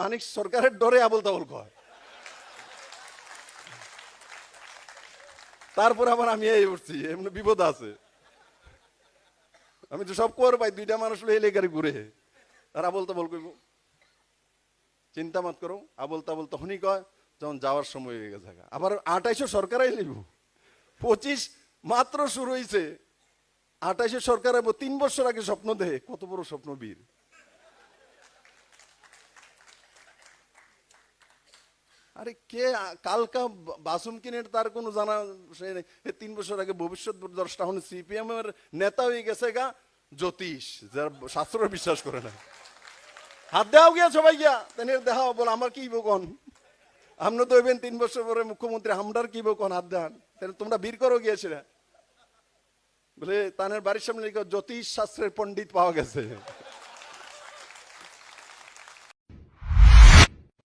মানিক সরকারের ডরে আবল তাবল কয়। তারপর আবার আমি এই উঠছি, এমনি বিপদ আছে। আমি তো সব কর পাই, দুইটা মানুষ লই এলাকারে ঘুরে। আর আবল তাবল কইব, চিন্তা মত করো। আবল তাবল তখনই কয়, যখন যাওয়ার সময় হয়ে গেছে আবার আঠাইশো সরকারাই লিব পঁচিশ মাত্র শুরু হয়েছে আঠাইশে সরকার তিন বছর আগে স্বপ্ন দেহে কত বড় স্বপ্ন আরে কে, কালকা বাসুম কিনে তার কোনো জানা সে নেই। তিন বছর আগে ভবিষ্যৎ দশটা হন সিপিএম এর নেতা হয়ে গেছে গা জ্যোতিষ, যার শাস্ত্র বিশ্বাস করে না। হাত দেওয়া গিয়া সবাই গিয়া, তেনে দেখাও বল আমার কি বকন আমরা তো হইবেন তিন বছর পরে মুখ্যমন্ত্রী আমরার কি বকন হাত দেন। তাহলে তোমরা বীর করো গিয়েছিলে বলে তানের বাড়ির সামনে জ্যোতিষ শাস্ত্রের পণ্ডিত পাওয়া গেছে।